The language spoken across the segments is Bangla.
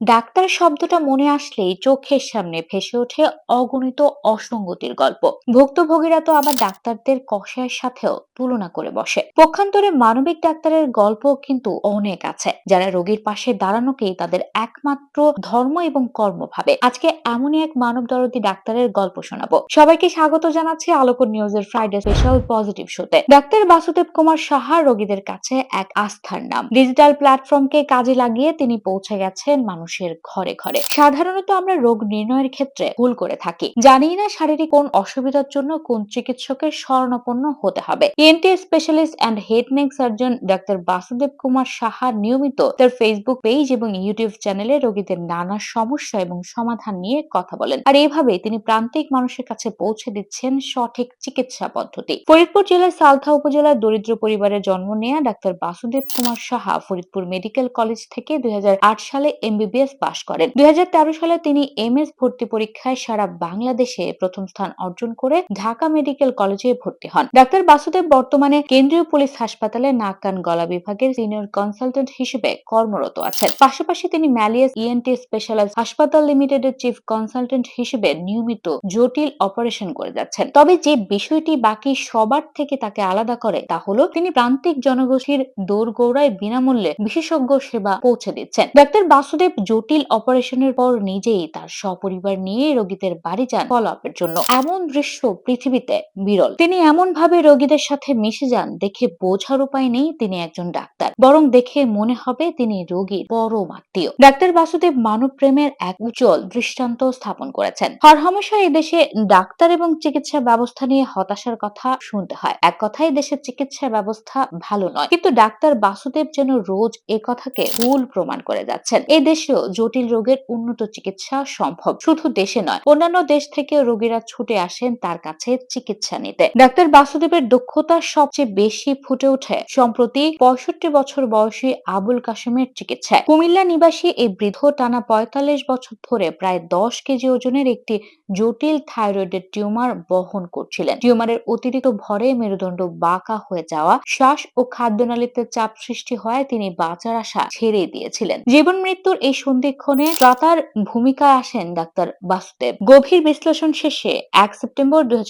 ডাক্তার শব্দটা মনে আসলেই চোখের সামনে ভেসে ওঠে অগণিত অসঙ্গতির গল্প। ভুক্তভোগীরা তো আবার ডাক্তারদের কষায়ের সাথেও তুলনা করে বসে। পক্ষান্তরে মানবিক ডাক্তারের গল্প কিন্তু অনেক আছে, যারা রোগীর পাশে দাঁড়ানোকেই তাদের একমাত্র ধর্ম এবং কর্ম ভাবে। আজকে এমনই এক মানব দরদি ডাক্তারের গল্প শোনাবো। সবাইকে স্বাগত জানাচ্ছি আলোক নিউজের ফ্রাইডে স্পেশাল পজিটিভ শোতে। ডাক্তার বাসুদেব কুমার সাহা রোগীদের কাছে এক আস্থার নাম। ডিজিটাল প্ল্যাটফর্মকে কাজে লাগিয়ে তিনি পৌঁছে গেছেন মানুষের ঘরে ঘরে। সাধারণত আমরা রোগ নির্ণয়ের ক্ষেত্রে ভুল করে থাকি। জানি না শারীরিক কোন অসুবিধার জন্য কোন চিকিৎসকের শরণাপন্ন হতে হবে। ENT specialist and head neck surgeon doctor Basudeb Kumar Saha নিয়মিত তার ফেসবুক পেজ এবং ইউটিউব চ্যানেলে রোগীদের নানা সমস্যা এবং সমাধান নিয়ে কথা বলেন। আর এভাবে তিনি প্রান্তিক মানুষের কাছে পৌঁছে দিচ্ছেন সঠিক চিকিৎসা পদ্ধতি। ফরিদপুর জেলার সালথা উপজেলার দরিদ্র পরিবারে জন্ম নেয়া doctor Basudeb Kumar Saha Faridpur medical college থেকে দুই হাজার আট সালে এমবিবিএস পাশ করেন। দুই হাজার তেরো সালে তিনি এমএস ভর্তি পরীক্ষায় সারা বাংলাদেশে প্রথম স্থান অর্জন করে ঢাকা মেডিকেল কলেজে ভর্তি হন। ডাক্তার বাসুদেব বর্তমানে কেন্দ্রীয় পুলিশ হাসপাতালে নাক কান গলা বিভাগের সিনিয়র কনসালটেন্ট হিসেবে কর্মরত আছেন। পাশাপাশি তিনি ম্যালিয়াস ইএনটি স্পেশালাইজ হাসপাতাল লিমিটেডের চিফ কনসালটেন্ট হিসেবে নিয়মিত জটিল অপারেশন করে যাচ্ছেন। তবে যে বিষয়টি বাকি সবার থেকে তাকে আলাদা করে তা হলো তিনি প্রান্তিক জনগোষ্ঠীর দৌড়গৌড়ায় বিনামূল্যে বিশেষজ্ঞ সেবা পৌঁছে দিচ্ছেন। ডাক্তার বাসুদেব জটিল অপারেশনের পর নিজেই তার সপরিবার নিয়ে রোগীদের বাড়ি যান ফলো জন্য। এমন দৃশ্য পৃথিবীতে বিরল। তিনি এমন ভাবে রোগীদের সাথে মিশে যান দেখে বোঝার উপায় নেই তিনি একজন ডাক্তার। বরং দেখে মনে হবে তিনি রোগীর পরম আত্মীয়। ডাক্তার বাসুদেব মানব প্রেমের এক উজ্জ্বল দৃষ্টান্ত স্থাপন করেছেন। হরহামেশা এদেশে ডাক্তার এবং চিকিৎসা ব্যবস্থা নিয়ে হতাশার কথা শুনতে হয়। এক কথায়, দেশের চিকিৎসা ব্যবস্থা ভালো নয়। কিন্তু ডাক্তার বাসুদেব যেন রোজ এ কথাকে ভুল প্রমাণ করে যাচ্ছেন। এই দেশেও জটিল রোগের উন্নত চিকিৎসা সম্ভব শুধু দেশে নয়, অন্যান্য দেশ থেকেও রোগীরা ছুটে আসেন তার কাছে চিকিৎসা নিতে। ডাক্তার বাসুদেবের দক্ষতা সবচেয়ে বেশি ফুটে ওঠে সম্প্রতি পঁয়ষট্টি বছর বয়সী আবুল কাশেমের চিকিৎসায়। কুমিল্লা নিবাসী এই বৃদ্ধ টানা পঁয়তাল্লিশ বছর ধরে প্রায় দশ কেজি ওজনের একটি জটিল থাইরয়েডের টিউমার বহন করছিলেন। টিউমারের অতিরিক্ত ভরে মেরুদণ্ড বাঁকা হয়ে যাওয়া, শ্বাস ও খাদ্যনালীতে চাপ সৃষ্টি হওয়ায় তিনি বাঁচার আশা ছেড়ে দিয়েছিলেন। জীবন মৃত্যুর এই সন্ধিক্ষণে ত্রাতার ভূমিকায় আসেন ডাক্তার বাসুদেব। গভীর বিশ্লেষণ শেষে এক সেপ্টেম্বর দুই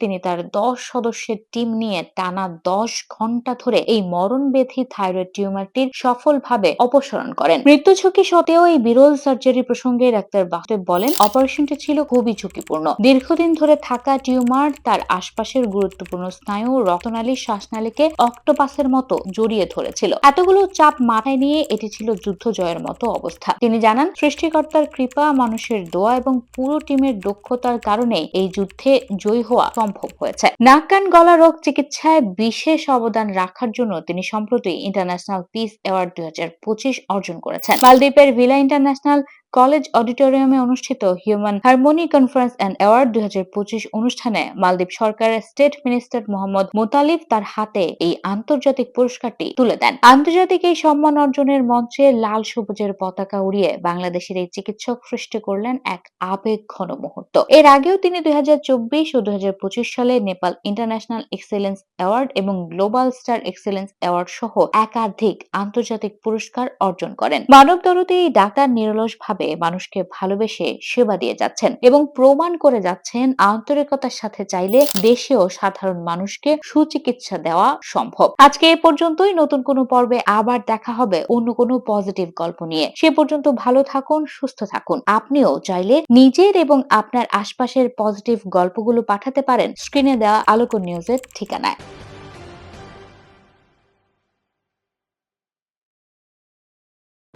তিনি তার দশ সদস্যের টিম নিয়ে টানা দশ ঘণ্টা ধরে এই মরণ বেধি থাইরয়েড টিউমারটির সফলভাবে অপসারণ করেন। মৃত্যু ঝুঁকি সত্ত্বেও এই বিরল সার্জারি প্রসঙ্গে ডাক্তার বাসুদেব বলেন, অপারেশনটি ছিল খুবই ঝুঁকিপূর্ণ। দীর্ঘদিন ধরে থাকা টিউমার তার আশপাশের গুরুত্বপূর্ণ স্নায়ু, রক্তনালী, শ্বাসনালীকে অক্টোপাসের মতো জড়িয়ে ধরেছিল। এতগুলো চাপ মাথায় নিয়ে এটি ছিল যুদ্ধ জয়ের মতো অবস্থা। তিনি জানান, সৃষ্টিকর্তার কৃপা, মানুষের দোয়া এবং পুরো টিমের দক্ষতার কারণে এই যুদ্ধে জয়ী হওয়া সম্ভব হয়েছে। নাক, কান, গলা, রোগ চিকিৎসায় বিশেষ অবদান রাখার জন্য তিনি সম্প্রতি ইন্টারন্যাশনাল পিস অ্যাওয়ার্ড দুই হাজার পঁচিশ অর্জন করেছেন। মালদ্বীপের ভিলা ইন্টারন্যাশনাল কলেজ অডিটোরিয়ামে অনুষ্ঠিত human harmony conference and award দু হাজার পঁচিশ অনুষ্ঠানে মালদ্বীপ সরকারের স্টেট মিনিস্টার মোহাম্মদ মোতালিফ তার হাতে এই আন্তর্জাতিক পুরস্কারটি তুলে দেন। আন্তর্জাতিক এই সম্মান অর্জনের মঞ্চে লাল সবুজের পতাকা উড়িয়ে বাংলাদেশের এই চিকিৎসক সৃষ্টি করলেন এক আবেগ ঘন মুহূর্ত। এর আগেও তিনি দুই হাজার চব্বিশ ও দু হাজার পঁচিশ সালে নেপাল ইন্টারন্যাশনাল এক্সেলেন্স অ্যাওয়ার্ড এবং গ্লোবাল স্টার এক্সেলেন্স অ্যাওয়ার্ড সহ একাধিক আন্তর্জাতিক পুরস্কার অর্জন করেন। মানব দরদি ডাক্তার নিরলস ভাবে মানুষকে ভালোবেসে সেবা দিয়ে যাচ্ছেন এবং প্রমাণ করে যাচ্ছেন আন্তরিকতার সাথে চাইলে দেশেও সাধারণ মানুষকে সুচিকিৎসা দেওয়া সম্ভব। আজকে এ পর্যন্তই। নতুন কোনো পর্বে আবার দেখা হবে অন্য কোনো পজিটিভ গল্প নিয়ে। সে পর্যন্ত ভালো থাকুন, সুস্থ থাকুন। আপনিও চাইলে নিজের এবং আপনার আশপাশের পজিটিভ গল্পগুলো পাঠাতে পারেন। স্ক্রিনে দেওয়া আলোক নিউজের ঠিকানায়।